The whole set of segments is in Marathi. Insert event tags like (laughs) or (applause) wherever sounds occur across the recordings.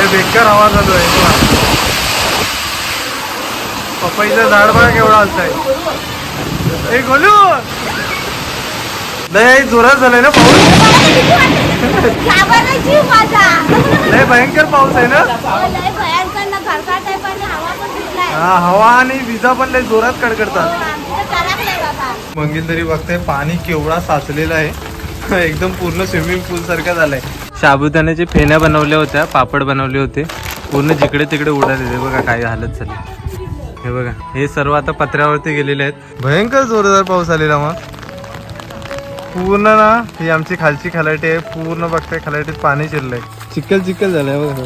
लय बेकार आवाज आलो आहे. बघा. पपईचं झाड बघा केवढा आलताय. ए गोलू! लय जोरात झालाय ना पाऊस? लय भयंकर पाऊस आहे ना? हा हवा आणि विजा पण लय जोरात कडकडतात. हो, तरी बघताय पाणी केवढा साचलेला आहे. (laughs) एकदम पूर्ण स्विमिंग पूल सारखं झालंय. साबुदाण्याचे फेण्या बनवल्या होत्या पापड बनवले होते. पूर्ण जिकडे तिकडे उडालेले बघा काय हालत झाली. हे बघा हे सर्व आता पत्र्यावरती गेलेले आहेत. भयंकर जोरदार पाऊस आलेला मग. पूर्ण ना ही आमची खालची खलाटी आहे. पूर्ण बघताय खलाटीत पाणी शिरलंय. चिखल चिखल झालंय बघा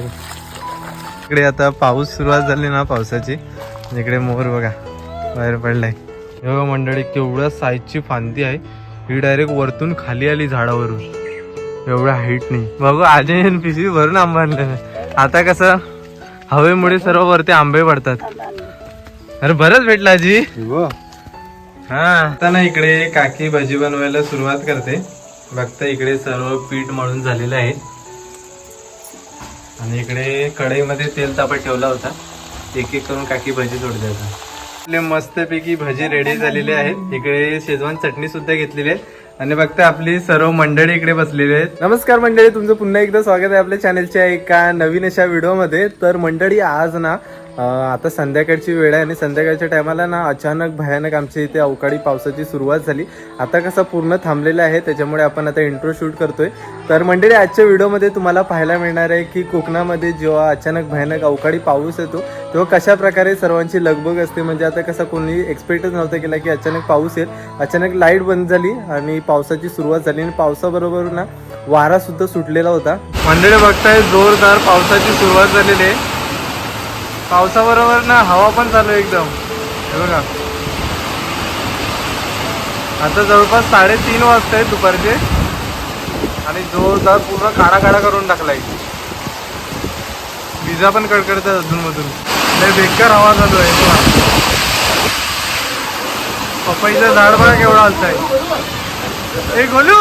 इकडे आता पाऊस सुरुवात झाली ना पावसाची. इकडे मोर बघा बाहेर पडलाय. हे बघा मंडळी केवढ्या साईजची फांदी आहे. ही डायरेक्ट वरतून खाली आली झाडावरून. एवढ्या हाईट नाही. बघू आजी पिशवी भरून आंबा आणलं आता कसं हवेमुळे सर्व वरती आंबे पडतात. अरे बरंच भेटला आजी. हा आता ना इकडे काकी भजी बनवायला सुरुवात करते. बघता इकडे सर्व पीठ मळून झालेलं आहे. आणि इकडे कढईमध्ये तेल तापत ठेवला होता. एक एक करून काकी भजी सोडते आता. आपले मस्तपैकी भजी रेडी झालेले आहेत. इकडे शेजवान चटणी सुद्धा घेतलेली आहे. आणि फक्त आपली सर्व मंडळी इकडे बसलेली आहेत. नमस्कार मंडळी तुमचं पुन्हा एकदा स्वागत आहे आपल्या चॅनलच्या एका नवीन अशा व्हिडिओमध्ये तर मंडळी आज ना आता संध्याकाळची वेळ आहे आणि संध्याकाळच्या टायमाला ना अचानक भयानक आमच्या इथे अवकाळी पावसाची सुरुवात झाली. आता कसं पूर्ण थांबलेलं आहे त्याच्यामुळे आपण आता इंट्रो शूट करतोय. तर मंडळी आजच्या व्हिडिओमध्ये तुम्हाला पाहायला मिळणार आहे की कोकणामध्ये जेव्हा अचानक भयानक अवकाळी पाऊस येतो तेव्हा कशा प्रकारे सर्वांची लगबग असते. म्हणजे आता कसं कोणी एक्सपेक्टच नव्हतं केला की अचानक पाऊस येईल. अचानक लाइट बंद झाली आणि पावसाची सुरुवात झाली. आणि पावसाबरोबर ना वारा सुद्धा सुटलेला होता. मंडळी बघताय जोरदार पावसाची सुरुवात झालेली आहे. पावसाबरोबर ना हवा पण चालू आहे एकदम. हे बघा. आता जवळपास साडेतीन वाजता आहेत दुपारचे. आणि जोरदार पूर्ण काळा काळा करून टाकलाय. विजा पण कडकडतात अजून मधून लय बेकार हवा चालू आहे बघा. पपईचं झाड बघा केवढा आहे ए गोलू!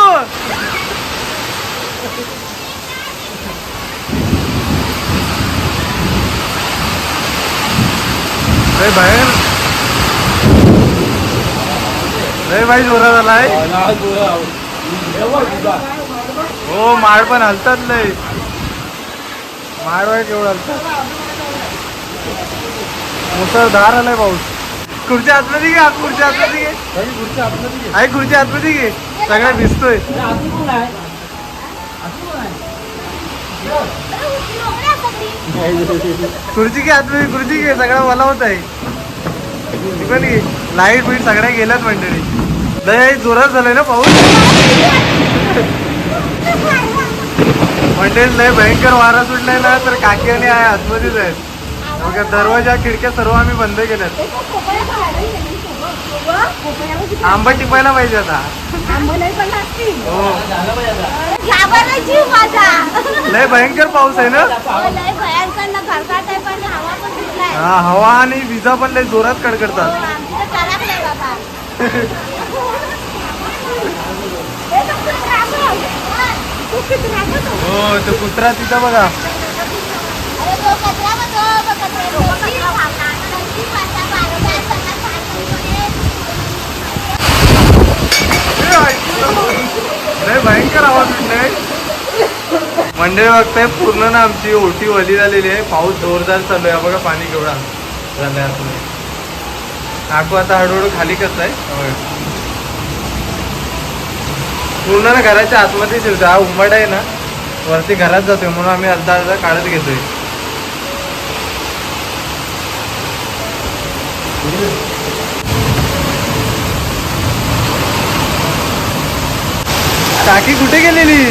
अरे बाहेर लय बाई जोरा झालाय हो माळ पण हलतात लय. माळ वाईट केवढं हलतात. मुसळधार आलाय पाऊस. खुर्ची आतमध्ये घे आत खुर्ची आतमध्ये घे. आई खुर्ची आतमध्ये घे. सगळ्या दिसतोय. खुर्ची घे आतमध्ये खुर्ची घे सगळा मला होत आहे. पण लाइट बीट सगळ्या गेल्यात मंडळी. लय जोरात झालाय ना पाऊस? मंडळी लय भयंकर वारा सुटलाय ना तर काकी आणि आहे आतमध्येच आहेत. दरवाजा खिडक्या सर्व आम्ही बंद केल्यात. आंबा टिपायला पाहिजे आता. हो. माझा. लय भयंकर पाऊस आहे ना? हो, लय भयंकर ना घरकाट आहे पण हवा पण सुटलाय हा हवा आणि विजा पण लय जोरात कडकडतात. हो, हे. हो तो कुत्रा तिथं बघा अरे तो कचरा बघ, तो कचरा. तो कचरा खाल्ला. कशी माझ्या बाळाला सगळं सांगितलं. नाही भयंकर आवाज उठलाय मंडळी बघताय पूर्ण ना आमची ओटी वली झालेली आहे. पाऊस जोरदार चालू आहे. बघा पाणी केवढा झालंय आतमध्ये नाकू आता. हळूहळू खाली कसं आहे? पूर्ण ना घराच्या आतमध्ये शिरतो हा उंबड आहे ना वरती घरात जातोय म्हणून आम्ही अर्धा अर्धा काढत घेतोय. टाकी कुठे गेलेली?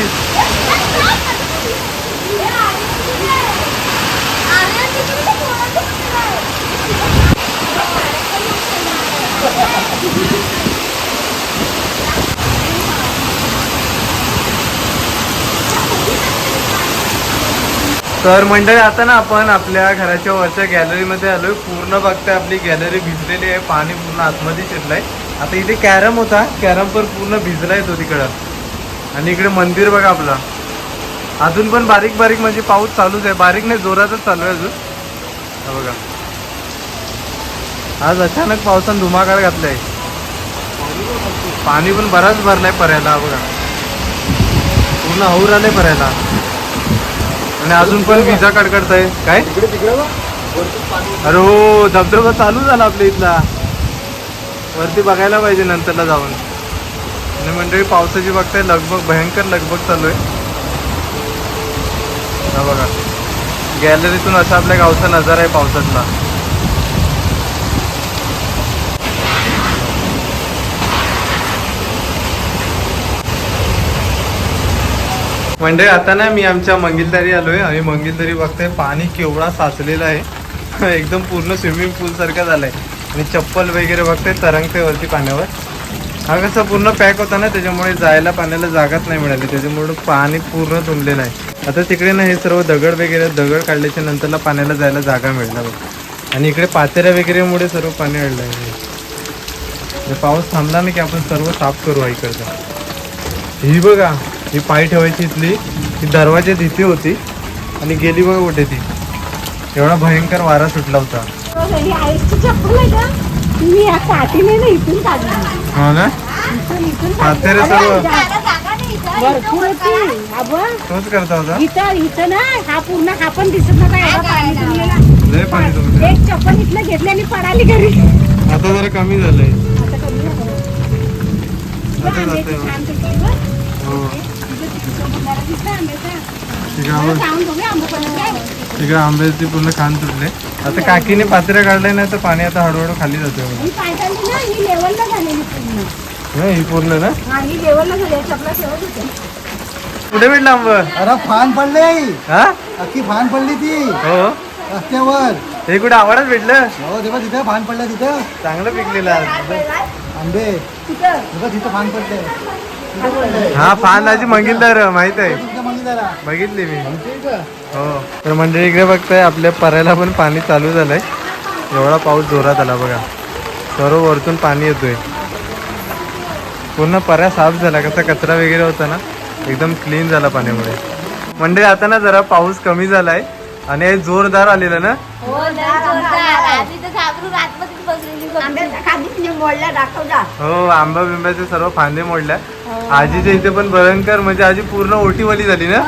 तर मंडळी आता ना आपण आपल्या घराच्या वरच्या गॅलरीमध्ये आलोय. पूर्ण बघताय आपली गॅलरी भिजलेली आहे. पाणी पूर्ण आतमध्ये शिरलंय. आता इथे कॅरम होता. कॅरम पण पूर्ण भिजलाय तो तिकडं. आणि इकडे मंदिर बघा आपलं. अजून पण बारीक बारीक म्हणजे पाऊस चालूच आहे. बारीक नाही जोरातच चालू आहे अजून. बघा. आज अचानक पावसानं धुमाकाळ घातलाय. पाणी पण बराच भरलाय पर्याला हा बघा. पूर्ण हौर आलंय पर्याला. आणि अजून पण विजा कडकडत आहे काय अरे हो धबधबा चालू झाला आपल्या इथला. वरती बघायला पाहिजे नंतरला जाऊन. आणि मंडळी पावसाची बघताय लगबग भयंकर लगबग चालू आहे. बघा. गॅलरीतून असा आपल्या गावचा नजारा आहे पावसातला. म्हणजे आता ना मी आमच्या मंगिलदारी आलोय आणि मंगिलदारी बघताय पाणी केवढा साचलेला आहे. (laughs) एकदम पूर्ण स्विमिंग पूल सारखा झालाय. आणि चप्पल वगैरे बघते तरंगते वरती पाण्यावर. हा कसं पूर्ण पॅक होता ना त्याच्यामुळे जायला पाण्याला जागाच नाही मिळाली. त्याच्यामुळे पाणी पूर्ण तुंबलेलं आहे. आता तिकडे ना हे सर्व दगड वगैरे दगड काढल्याच्या नंतरला पाण्याला जायला जागा मिळणार आणि इकडे पातेऱ्या वगैरेमुळे सर्व पाणी अडलं आहे म्हणजे पाऊस थांबला ना की आपण सर्व साफ करू इकडचा इकडचं ही बघा ही पाय ठेवायची इथली ही दरवाज्यात इथे होती आणि गेली बघा कुठे ती. एवढा भयंकर वारा सुटला होता. मी या काठीने ना इथून काढली हो ना इथून इथून म्हातारे. सर्व-. भरपूर इथं होती होता. अगं तोच करता होता इथं इथं ना हा पूर्ण हा पण दिसत नव्हता एवढा पाणी तुंबलेला लय पाणी तुमचं एक चप्पल इथलं घेतली आणि पडाली घरी आता जरा कमी झालंय आता कमी. छान पिकली गं. हो तुझं तिकडचं बंधारा दिसला आंब्याचा? तिकडे आंब्याची पूर्ण खान तुटले. आता काकीने पात्र्या काढलाय ना तर पाणी आता हळूहळू खाली जातोय ही ही पूर्ण. नाही ही पूर्ण ना? हा ही कुठे भेटलं आंब? अरे फान पडले. हा? अख्खी फान पडली ती. हो. रस्त्यावर. हे कुठे आवाडच भेटलं? हो तेव्हा तिथं फान पडलं तिथं. चांगलं पिकलेलं. आंबे तिथं. बघा तिथं फान पडले. हा फान आजी मंगिलदार माहीत आहे. बघितली मी. हो. तर मंडळी इकडे बघताय आपल्या परायला पण पाणी चालू झालंय. एवढा पाऊस जोरात आला बघा. सर्व वरतून पाणी येतोय. पूर्ण पर्या साफ झाला कसा कचरा वगैरे होता ना एकदम क्लीन झाला पाण्यामुळे. मंडळी आता ना जरा पाऊस कमी झालाय आणि जोरदार आलेलं ना. हो हो आंबा बिंब्याचे सर्व फांदे मोडल्या. आजीच्या इथे पण भयंकर म्हणजे आजी पूर्ण ओटीवाली झाली ना?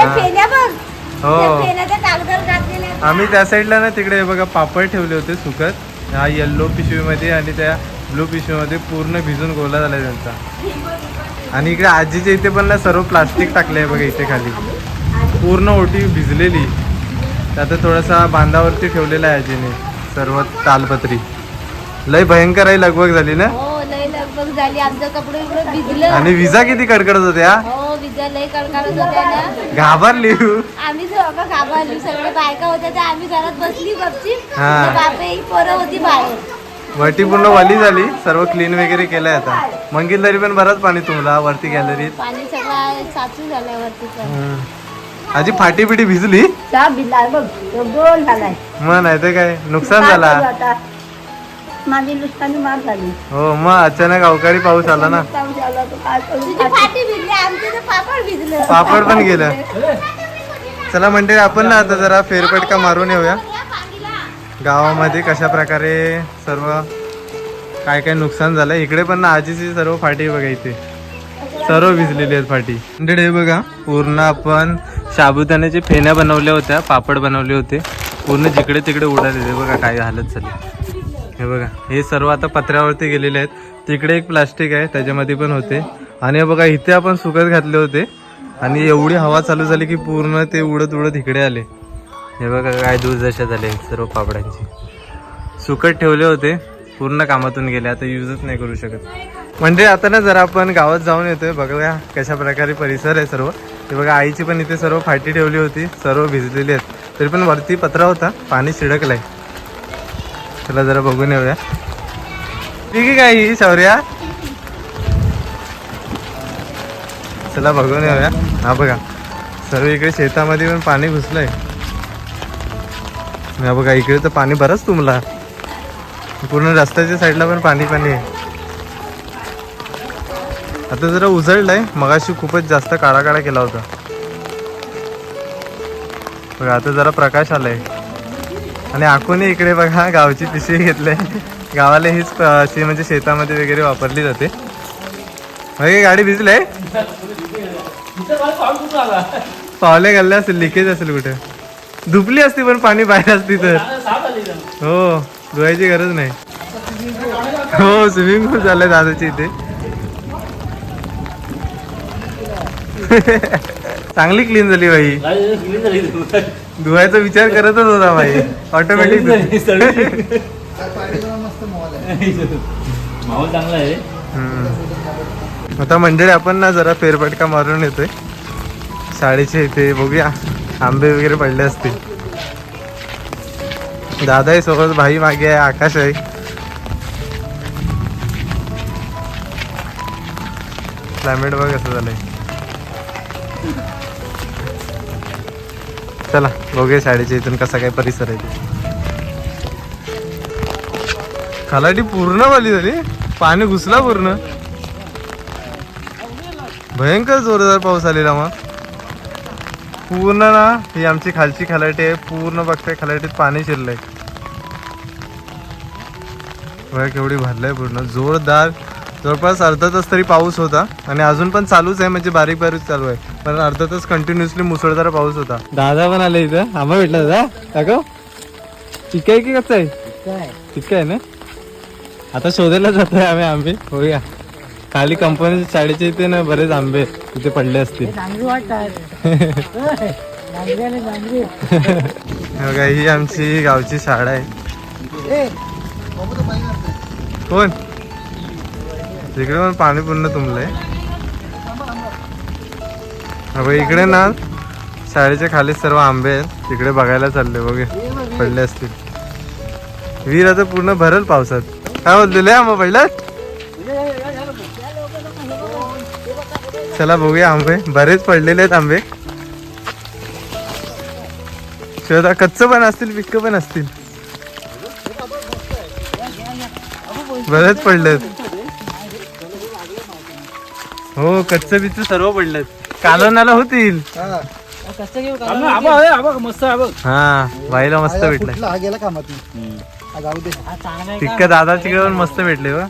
हा. हो. आम्ही त्या साईडला ना तिकडे हे बघा पापड ठेवले होते सुकत. ह्या येल्लो पिशवीमध्ये आणि त्या ब्लू पिशवीमध्ये पूर्ण भिजून गोला झाला त्यांचा. आणि इकडे आजीच्या इथे पण ना सर्व प्लास्टिक टाकले आहे बघा इथे खाली. पूर्ण ओटी भिजलेली. आता थोडासा बांधावरती ठेवलेला आहे आजीने सर्व तालपत्री. लय भयंकर आहे लगबग झाली ना? लगबग झाली आमचं कपडे इकडे भिजलं. आणि विजा किती कडकडत होत्या? हो विजा लय कडकडत होत्या ना घाबरली. आम्ही सगळं घाबरली. सगळे बायका होत्या त्या आम्ही घरात बसली गपची हा. बापे ही पोरं होती बाहेर. वरती पूर्ण वाली झाली. सर्व क्लीन वगैरे केलंय आता. मंगिलदारी पण बराच पाणी तुमला वरती गॅलरीत पाणी सगळं साचून झालंय वरती पण. आजी फाटी पिटी भिजली बघ तो गोल झालाय मग नाही तर काय? नुकसान झाला. आता? माझी नुकसानी मार झाली हो मग अचानक अवकाळी पाऊस आला ना. तुझी फाटी भिजली आमचे तर पापड भिजलं. पापड पण गेलं. चला म्हणते आपण ना आता जरा फेरफटका मारून येऊया. गावामध्ये कशा प्रकारे सर्व काय काय नुकसान झालं इकडे पण ना आजीची सर्व फाटी बघा इथे. सर्व भिजलेली आहेत फाटी. म्हणजे हे बघा पूर्ण आपण साबुदाण्याचे फेण्या बनवल्या होत्या पापड बनवले होते. पूर्ण जिकडे तिकडे उडालेले बघा काय हालत झाली. हे बघा हे सर्व आता पत्र्यावरती गेलेले आहेत. तिकडे एक प्लास्टिक आहे त्याच्यामध्ये पण होते. आणि हे बघा इथे आपण सुकत घातले होते. आणि एवढी हवा चालू झाली की पूर्ण ते उडत उडत इकडे आले. हे बघा काय दुर्दशा झाले सर्व पापड्यांची सुकत ठेवले होते. पूर्ण कामातून गेले. आता युजच नाही करू शकत. म्हणजे आता ना जरा आपण गावात जाऊन येतोय. बघूया कशा प्रकारे परिसर आहे सर्व. ते बघा आईची पण इथे सर्व फाटी ठेवली होती. सर्व भिजलेली आहेत. तरी पण वरती पत्रा होता. पाणी शिडकलंय. चला जरा बघून येऊया. ठीक आहे काय ही शौर्या. चला बघून येऊया. हा बघा सर्व इकडे शेतामध्ये पण पाणी घुसलंय. हा बघा इकडे तर पाणी बरंच तुम्हाला पूर्ण रस्त्याच्या साईडला पण पाणी पाणी आहे. आता जरा उजळलंय मगाशी खूपच जास्त काळा काळा केला होता. बघा आता जरा प्रकाश आलाय. आणि आखूनही इकडे बघा गावची पिशवी घेतले. गावाला हीच अशी म्हणजे शेतामध्ये वगैरे वापरली जाते. मग गाडी भिजले? पावले घालले असेल लिकेज असेल कुठे? धुपली असती पण पाणी बाहेर असती तर. हो धुवायची गरज नाही. हो स्विमिंग पूल झालंय दादाची इथे. (laughs) चांगली क्लीन झाली बाई. धुवायचा विचार करतच होता बाई. ऑटोमॅटिक मस्त मॉल आहे माहोल चांगला आहे. आता मंडळी आपण ना जरा फेरफटका मारून येतोय. शाळेच्या इथे बघूया. आंबे वगैरे पडले असतील. दादा आहे सोबत भाई मागे आहे आकाश आहे. क्लायमेट बघ कसं झालंय. चला बघूया शाळेच्या इथून कसा काय परिसर आहे ते. खलाटी पूर्ण वाली झाली. पाणी घुसला पूर्ण. भयंकर जोरदार पाऊस आलेला मग. पूर्ण ना ही आमची खालची खलाटी आहे. पूर्ण बघताय खलाटीत पाणी शिरलंय. केवढी भरलंय पूर्ण. जोरदार जवळपास अर्धा तास तरी पाऊस होता आणि अजून पण चालूच आहे म्हणजे बारीक बारीक चालू आहे. पण अर्धा तास कंटिन्युअसली मुसळधार पाऊस होता. दादा पण आले इथं. आम्हा भेटला दादा. काका? चिक्का आहे की कसं आहे? चिक्का आहे. ना? आता शोधायला जातोय आम्ही आंबे. होऊया. खाली कंपनी शाळेच्या इथे ना बरेच आंबे तिथे पडले असतील. हे (laughs) ही आमची गावची शाळा आहे. ए. बाबू तो पाहिजे असते. कोण? तिकडे पण पाणी पूर्ण तुंबलंय. आहे इकडे ना शाळेच्या खाली सर्व आंबे आहेत. तिकडे बघायला चालले बघे. पडले असतील. विहीर आता पूर्ण भरल पावसात. काय बोललेले आंबा पहिला चला बघूया आंबे. बरेच पडलेले आहेत आंबे. शिवाय कच्च पण असतील पिक्क पण असतील. बरेच आहेत हो कच्च बिच्च सर्व पडलेत. कालवणाला होतील. हा. आबा आहे, आबा मस्त आहे हा बाईला मस्त हा, भेटलाय. कुठला? हा गेला कामात हा जाऊ दे. पिक्क दादा तिकडे पण मस्त भेटले हो.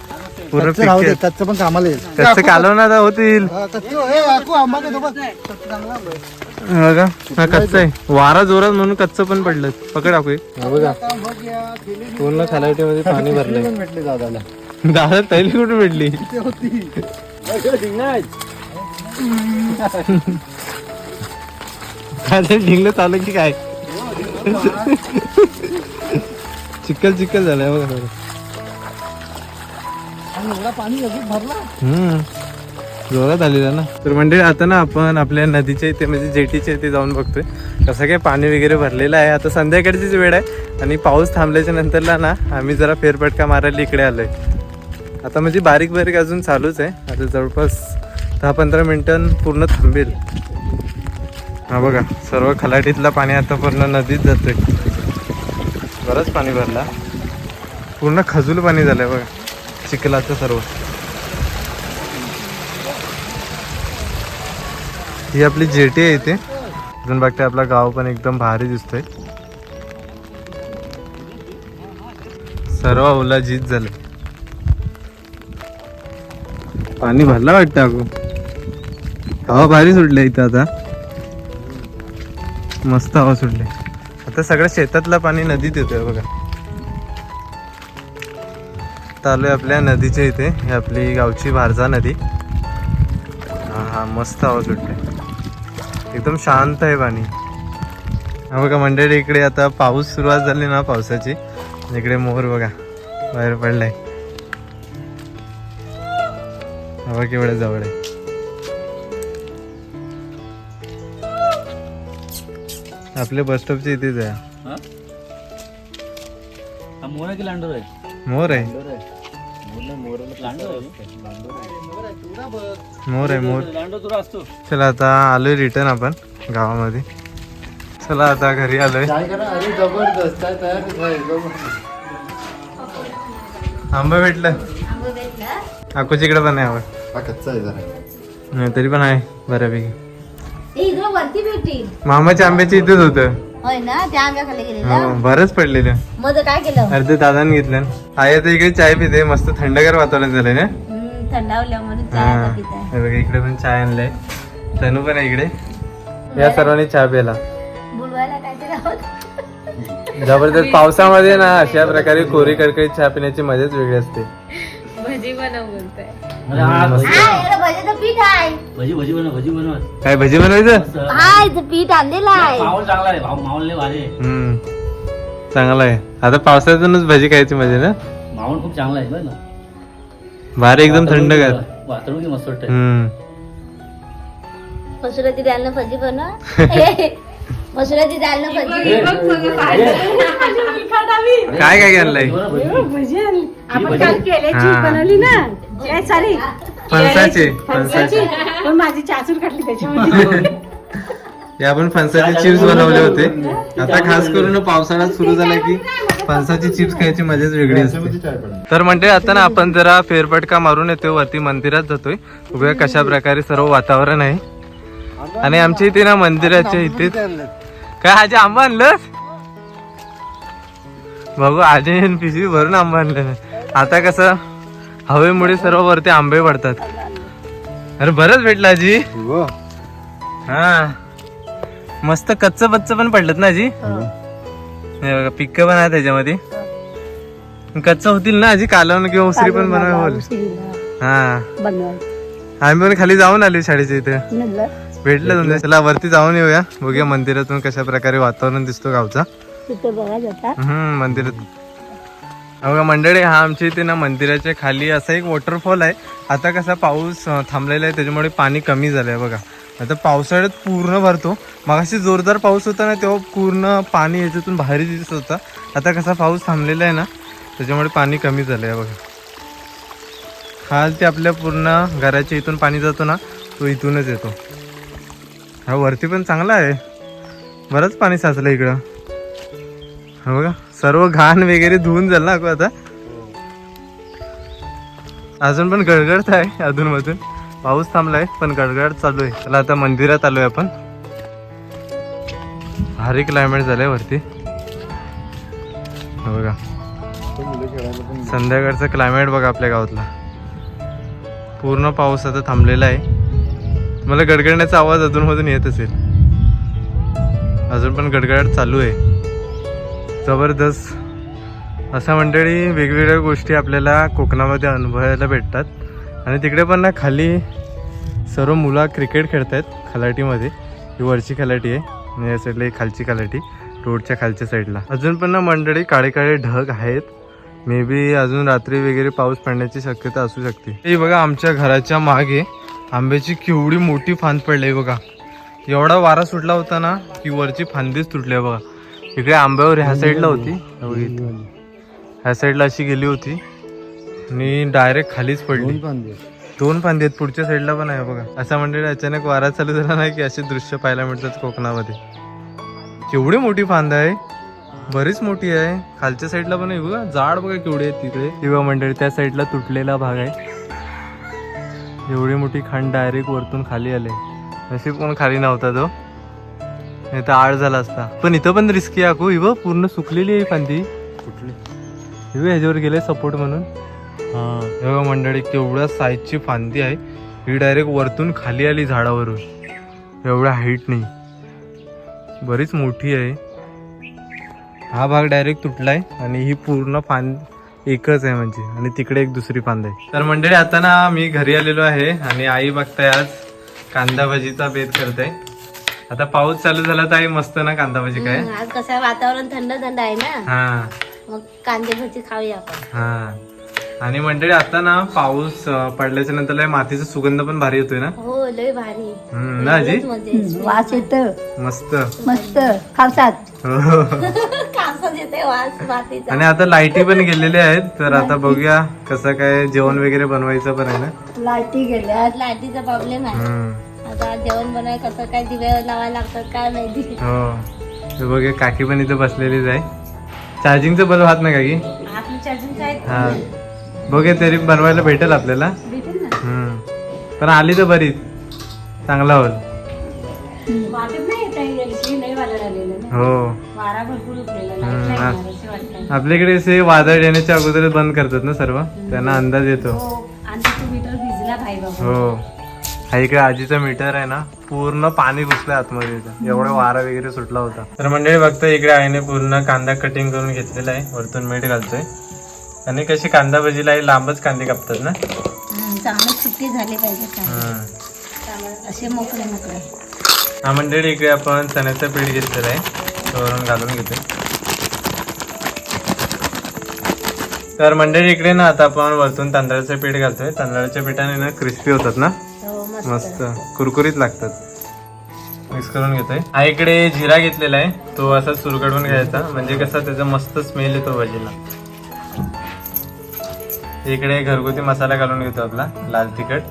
पूर्ण कच्चं राहू दे पिक्क कच्चं पण कामाला येईल. कच्च कालवणाला होतील. हा, कच्चं. ए आकू आंबा घेतो बघ. कच्चं चांगला आंबा आहे. बघा हा कच्च आहे. वारा जोरात म्हणून कच्च पण पडलं पकड टाकू बघा आता बघ. या, गेली पूर्ण खालावटीमध्ये पाणी भरलंय पण भेटले दादाला. दादा तैली कुठे भेटली? ते होती. काय ढिंगलं चालू की काय? चिक्कल चिक्कल झालंय बघा पाणी भरला? हम्म. जोरात आलेला ना. तर म्हणजे आता ना आपण आपल्या नदीच्या इथे म्हणजे जेटीच्या इथे जाऊन बघतोय. कसं काय पाणी वगैरे भरलेलं आहे. आता संध्याकाळचीच वेळ आहे आणि पाऊस थांबल्याच्या नंतरला ना आम्ही जरा फेरफटका मारायला इकडे आलोय. आता म्हणजे बारीक बारीक अजून चालूच आहे. आता जवळपास दहा पंधरा मिनिटं पूर्ण थांबेल. हा बघा सर्व खलाटीतलं पाणी आता पूर्ण नदीत जातंय. बरंच पाणी भरला. पूर्ण खजूल पाणी झालंय बघा चिखलाचं सर्व. ही आपली जेटी आहे इथे. अजून बघते आपला गाव पण एकदम भारी दिसतोय. सर्व ओला जीत झालं. पाणी भरला वाटतं अगो. हवा भारी सुटले इथं आता. मस्त हवा सुटली. आता सगळं शेतातलं पाणी नदीत येतोय बघा. चालू आलोय आपल्या नदीच्या इथे ही आपली गावची भारजा नदी. हा हा मस्त हवा सुटते एकदम शांत आहे पाणी. हा बघा मंडळी इकडे आता पाऊस सुरुवात झाली ना पावसाची. इकडे मोर बघा बाहेर पडलाय. हवा केवढ्या जवळ आहे. आपल्या बस स्टॉपच्या इथेच आहे. हा? मोर आहे की लांडोर आहे? मोर आहे. मोर आहे मोर तुला असतो. चला आता आलोय रिटर्न आपण गावामध्ये. चला आता घरी आलोय. काय करा अरे जबरदस्त काय तयार आहे आंबा भेटलं. आकुच इकडे पण आहे आंबा. हा कच्चा आहे जरा. नाही, तरी पण आहे बऱ्यापैकी. ते इकडं वरती भेटतील. मामाच्या आंब्याचे इथेच होतं. होय ना त्या आंब्या खाली गेलेला हो, बरंच पडलेलं मग काय केलं? अर्धे दादाने घेतलं. आई आता इकडे चाय पिते मस्त थंडगार वातावरण झालंय ना? हम्म, थंडावल्या म्हणून चहा हा पिताय. हे बघा इकडे पण चाय आणलाय. तनू पण आहे इकडे. या सर्वांनी चहा प्यायला. बुडवायला काहीतरी आहोत जबरदस्त पावसामध्ये ना अशा प्रकारे कोरी कडकडीत चहा पिण्याची मजाच वेगळी असते. अरे हा भजी. हा एवढं भजीचं पीठ आहे. भजी भजी बनव भजी बनव. काय भजी बनवायचं? मस्त. हा इथं पीठ आणलेलं आहे. माहोल चांगला आहे भाऊ माहोल लय भारी आहे. हम्म. चांगलं आहे. आता पावसातूनच भजी खायची मजा ना? माहोल खूप चांगला आहे बरं ना? भारी एकदम थंडगार वातावरण की मस्त वाटतंय. हम्म. मसुराची भजी बनव. (laughs) (laughs) मसुराची डालनं भजी काय काय आणलंय भजी आणली. आपण. काल केल्याची. बनवली ना. काय सॉरी. फणसाचे. फणसाची. पण माझी चाचूर काढली त्याच्यामध्ये. (laughs) आपण फणसाचे चिप्स बनवले होते. आता खास करून पावसाळा सुरू झाला की फणसाची चिप्स खायची मजाच वेगळी असते. तर म्हणजे आता ना आपण जरा फेरफटका मारून येतोय वरती मंदिरात जातोय. बघूया कशा प्रकारे सर्व वातावरण आहे. आणि आमच्या इथे ना मंदिराच्या इथे काय आजी आंबा आणलं बघू आजी पिशवी भरून आंबा आणलं आता कसं हवेमुळे सर्व वरती आंबे पडतात. अरे बरंच भेटलं आजी. हा. मस्त कच्च बच्च पण पडलं ना आजी? हे. बघा पिक्क पण आहे त्याच्यामध्ये. कच्च होतील ना आजी? कालवण किंवा उसरी पण बनवाय बोल. हा. आम्ही पण खाली जाऊन आलो शाळेच्या इथे. भेटलं तुमच्या चला वरती जाऊन येऊया. बघूया मंदिरातून कशा प्रकारे वातावरण दिसतो गावचा. हम्म मंदिरात बघा मंडळी हा आमच्या इथे ना मंदिराच्या खाली असा एक वॉटरफॉल आहे. आता कसा पाऊस थांबलेला आहे त्याच्यामुळे पाणी कमी झालंय बघा. आता पावसाळ्यात पूर्ण भरतो. मगाशी जोरदार पाऊस होता ना तेव्हा पूर्ण पाणी याच्यातून बाहेर दिसत होता. आता कसा पाऊस थांबलेला आहे ना त्याच्यामुळे पाणी कमी झालंय बघा. खाल ते आपल्या पूर्ण घराच्या इथून पाणी जातो ना तो इथूनच येतो. हा वरती पण चांगला आहे. बरंच पाणी साचलं इकडं. हो बघा सर्व घाण वगैरे धुवून झालं ना आता. अजून पण गडगडत आहे अधून मधून पाऊस थांबलाय पण गडगड चालू आहे. चला आता मंदिरात आलोय आपण. भारी क्लायमेट झालंय वरती. बघा. संध्याकाळचं क्लायमेट बघा आपल्या गावातला. पूर्ण पाऊस आता थांबलेला आहे. मला गडगडण्याचा आवाज अधूनमधून येत असेल. अजून पण गडगडाट चालू आहे. जबरदस्त. अशा मंडळी वेगवेगळ्या गोष्टी आपल्याला कोकणामध्ये अनुभवायला भेटतात. आणि तिकडे पण ना खाली सर्व मुलं क्रिकेट खेळत आहेत खलाटीमध्ये. ही वरची खलाटी आहे आणि या साईडला ही खालची खलाटी रोडच्या खालच्या साईडला अजून पण ना मंडळी काळे काळे ढग आहेत. मे बी अजून रात्री वगैरे पाऊस पडण्याची शक्यता असू शकते. हे बघा आमच्या घराच्या मागे आंब्याची केवढी मोठी फांद पडली आहे बघा. एवढा वारा सुटला होता ना की वरची फांदीच तुटली आहे बघा. इकडे आंब्यावर ह्या साईडला होती. ह्या साईडला अशी गेली होती. आणि डायरेक्ट खालीच पडली. दोन फांदी. आहेत. पुढच्या साईडला पण आहे बघा. असं म्हणजे अचानक वारा चालू झाला नाही की असे दृश्य पाहायला मिळतात कोकणामध्ये. केवढी मोठी फांद आहे. बरीच मोठी आहे. खालच्या साईडला पण आहे बघा. झाड बघा केवढी आहे तिकडे किंवा मंडळी त्या साईडला तुटलेला भाग आहे. एवढी मोठी खांड डायरेक्ट वरतून खाली आले. नशीब कोण खाली नव्हता तो. नाही तर आळ झाला असता. पण इथं पण रिस्की आहे अकू इव पूर्ण सुकलेली आहे फांदी कुठली इव ह्याच्यावर गेले सपोर्ट म्हणून. हा. मंडळी केवढ्या साईजची फांदी आहे. ही डायरेक्ट वरतून खाली आली झाडावरून. एवढ्या हाईट नाही बरीच मोठी आहे. हा भाग डायरेक्ट तुटलाय आणि ही पूर्ण फांद एकच आहे म्हणजे. आणि तिकडे एक दुसरी फांद आहे. तर मंडळी आता ना मी घरी आलेलो आहे आणि आई बघताय आज कांदा भाजीचा बेत करते. आता पाऊस चालू झाला तर आई मस्त ना कांदा भाजी काय आज कसं वातावरण थंड थंड आहे ना. हा. मग कांदे भजी खाऊया आपण. हा. आणि मंडळी आता ना पाऊस पडल्याच्या नंतर लय मातीचा सुगंध पण भारी येतोय ना? हो लय भारी. हम्म, ना आजी. वास येत. मस्त. मस्त. खावतात. कासाच (laughs) येते वास मातीचा. आणि आता लाईटी पण गेलेल्या आहेत तर आता बघूया कसं काय जेवण वगैरे बनवायचं पण आहे ना? लाईटी गेल्या. आज लाईटीचा प्रॉब्लेम आहे. हम्म. आता जेवण बनवाय कसं काय दिवे लावायला लागतात काय माहिती. हो. बघूया काकी पण इथे बसलेलीच आहे. चार्जिंगचं बल्ब हात ना काकी? आपली चार्जिंग काय हा. बघूया तरी बनवायला भेटेल आपल्याला. भेटेल ना. हम्म. पण आली तर बरीच चांगला होईल. हो. असं. आपल्याकडे से वादळ येण्याच्या अगोदरच बंद करतात ना सर्व? त्यांना अंदाज येतो. हो हो. हा इकडे आजीचा मीटर आहे ना पूर्ण पाणी घुसलं आतमध्ये. एवढा वारा वगैरे सुटला होता. तर मंडळी बघता इकडे आईने पूर्ण कांदा कटिंग करून घेतलेला आहे. वरतून मीठ घालतोय. आणि कशी कांदा भजीला लांबच कांदे कापतात ना? चांगले सुट्टी झाली पाहिजे असे मोकळे मोकळे. हा मंडळी इकडे आपण चण्याचं पीठ घेतलेलं आहे. वरून घालून घेतोय. तर मंडळी इकडे ना आता आपण वरतून तांदळाचं पीठ घालतोय. तांदळाच्या पिठाने ना क्रिस्पी होतात ना? हो मस्त. मस्त. कुरकुरीत लागतात. मिक्स करून घेतोय. हा इकडे जिरा घेतलेला आहे. तो असा सुरकडून घ्यायचा. म्हणजे कसा त्याचा मस्त स्मेल येतो भाजीला. इकडे घरगुती मसाला घालून घेतो आपला लाल तिखट.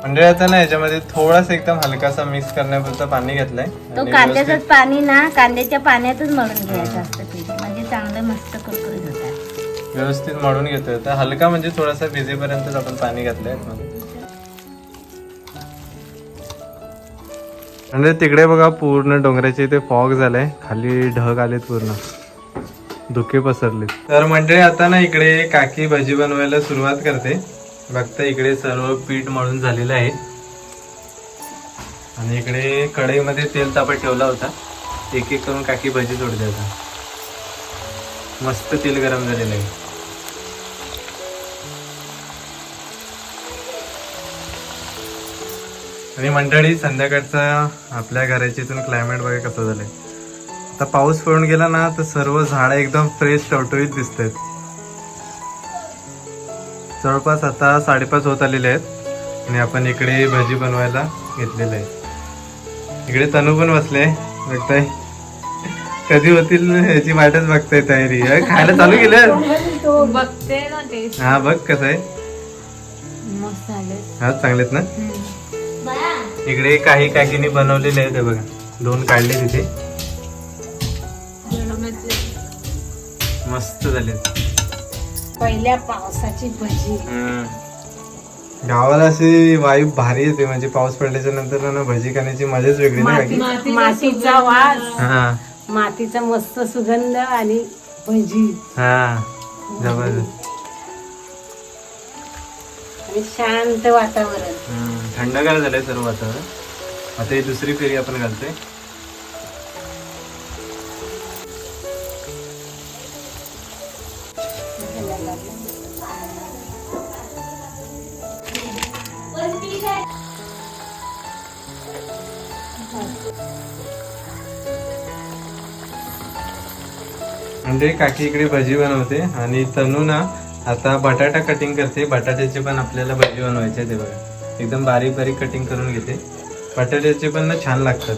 म्हणजे आता ना याच्यामध्ये थोडासा एकदम हलकासा मिक्स करण्यापुरतं पाणी घेतलंय. तो व्यवस्थित- पाणी ना कांद्याच्या पाण्यातच मळून घ्यायचं असतं म्हणजे चांगलं मस्त कुरकुरीत व्यवस्थित मळून घेतोय. तर हलका म्हणजे थोडासा भिजेपर्यंतच आपण पाणी घातलंय. म्हणजे तिकडे बघा पूर्ण डोंगराच्या इथे फॉग झालाय. खाली ढग आलेत पूर्ण. धुके पसरले तर मंडळी आता ना इकडे काकी भाजी बनवायला सुरुवात करते. बघता इकडे सर्व पीठ मळून झालेलं आहे. आणि इकडे कढईमध्ये तेल तापत ठेवला होता. एक एक करून काकी भाजी सोडते आता मस्त तेल गरम झालेलं आहे. आणि मंडळी संध्याकाळचा आपल्या घराच्या इथून क्लायमेट वगैरे कसं झालंय. आता पाऊस पडून गेला ना तर सर्व झाडं एकदम फ्रेश टवटवीत दिसत आहेत जवळपास आता साडेपाच होत आलेले आहेत. आणि आपण इकडे भजी बनवायला घेतलेलं आहे. इकडे तनू पण बसले. बघताय. कधी होतील याची वाटच बघताय तयारी. खायला चालू केलं बघते ना ते. हा बघ कसं आहे. हा चांगलेत ना? इकडे काही काकीने बनवलेले आहेत हे बघा. दोन काढले तिथे. मस्त झाले पहिल्या पावसाची भजी. गावाला अशी वायू भारी येते म्हणजे पाऊस पडल्याच्या नंतर ना भजी खाण्याची मजाच वेगळी ना काकी मातीचा वास. हा. मातीचा मस्त सुगंध आणि भजी. हा. जबरदस्त. आणि शांत वातावरण. हम्म, थंडगार झालंय सर्व वातावरण आता ही दुसरी फेरी आपण घालतोय. म्हणजे काकी इकडे भजी बनवते आणि तनू ना आता बटाटा कटिंग करते. बटाट्याचे पण आपल्याला भजी बनवायचे आहे ते बघा. एकदम बारीक बारीक कटिंग करून घेते. बटाट्याचे पण ना छान लागतात.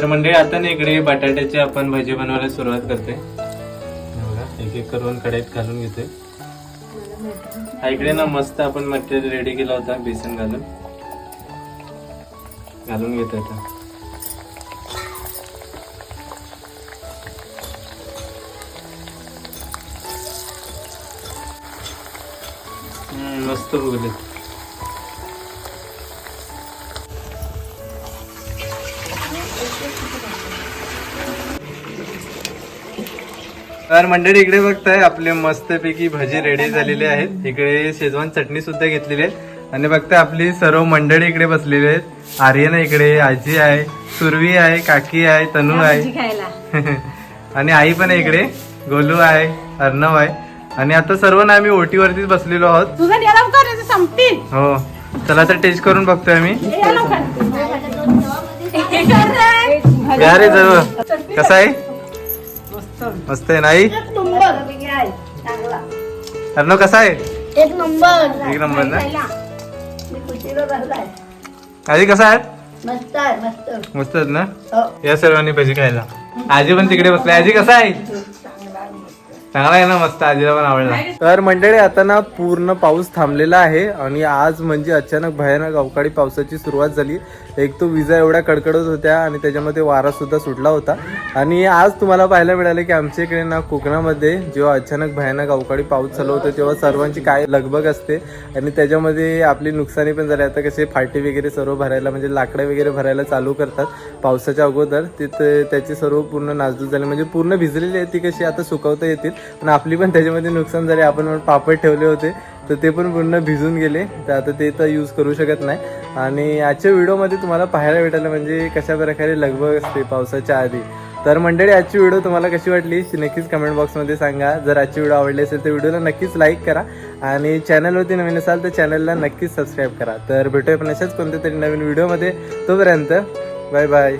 तर मंडळी आता ना इकडे बटाट्याची आपण भजी बनवायला सुरुवात करते. बघा एक एक करून कढईत घालून घेते. इकडे ना मस्त आपण मटेरियल रेडी केला होता बेसन घालून. घालून घेतो आता. मस्त फुगले तर मंडळी इकडे बघताय आपले मस्तपैकी भजी रेडी झालेले आहेत. इकडे शेजवान चटणी सुद्धा घेतलेली आहे. आणि बघताय आपली सर्व मंडळी इकडे बसलेली आहेत. आर्यन इकडे आजी आहे सुरवी आहे काकी आहे तनू आहे. खायला. (laughs) आणि आई पण आहे इकडे. गोलू आहे अर्णव आहे. आणि आता सर्व ना आम्ही ओटीवरतीच बसलेलो आहोत तुझं या लवकर याचं संपतील. हो. चला आता टेस्ट करून बघतोय आम्ही. या लवकर. या रे जवळ. कसा आहे? मस्त. मस्त आहे नाही चांगला अर्णव कसा आहे? एक नंबर. एक नंबर ना? आजी कसा आहे? मस्त आहे मस्त. मस्त आहेत ना? या सर्वांनी भजी खायला. आजी पण तिकडे बसली. आजी कसा आहे? चांगला आहे ना मस्त आजीला पण आवडला. तर मंडळी आता ना पूर्ण पाऊस थांबलेला आहे आणि आज म्हणजे अचानक भयानक अवकाळी पावसाची सुरुवात झाली. एक तो विजा एवढ्या कडकडत होत्या आणि त्याच्यामध्ये वारा सुद्धा सुटला होता. आणि आज तुम्हाला पाहायला मिळाले की आमच्या इकडे ना कोकणामध्ये जेव्हा अचानक भयानक अवकाळी पाऊस चालू होतो तेव्हा सर्वांची काय लगबग असते. आणि त्याच्यामध्ये आपली नुकसानी पण झाली. आता कसे फाटी वगैरे सर्व भरायला म्हणजे लाकडं वगैरे भरायला चालू करतात. पावसाच्या अगोदर तिथे त्याची सर्व पूर्ण नासधूस झाली. म्हणजे पूर्ण भिजलेली आहे ती कशी आता सुकवता येतील. पण आपली पण त्याच्यामध्ये नुकसान झाले. आपण पापड ठेवले होते. तर ते पण पूर्ण भिजून गेले. तर आता ते तर यूज करू शकत नाही. आणि आजच्या व्हिडिओमध्ये तुम्हाला पाहायला भेटायला म्हणजे कशा प्रकारे लगबग असते पावसाच्या आधी. तर मंडळी आजची व्हिडिओ तुम्हाला कशी वाटली? नक्कीच कमेंट बॉक्समध्ये सांगा. जर आजची व्हिडिओ आवडली असेल तर व्हिडिओला नक्कीच लाईक करा. आणि चॅनलवरती नवीन असाल तर चॅनलला नक्कीच सबस्क्राईब करा. तर भेटूया पण अशाच कोणत्या तरी नवीन व्हिडिओमध्ये तोपर्यंत बाय बाय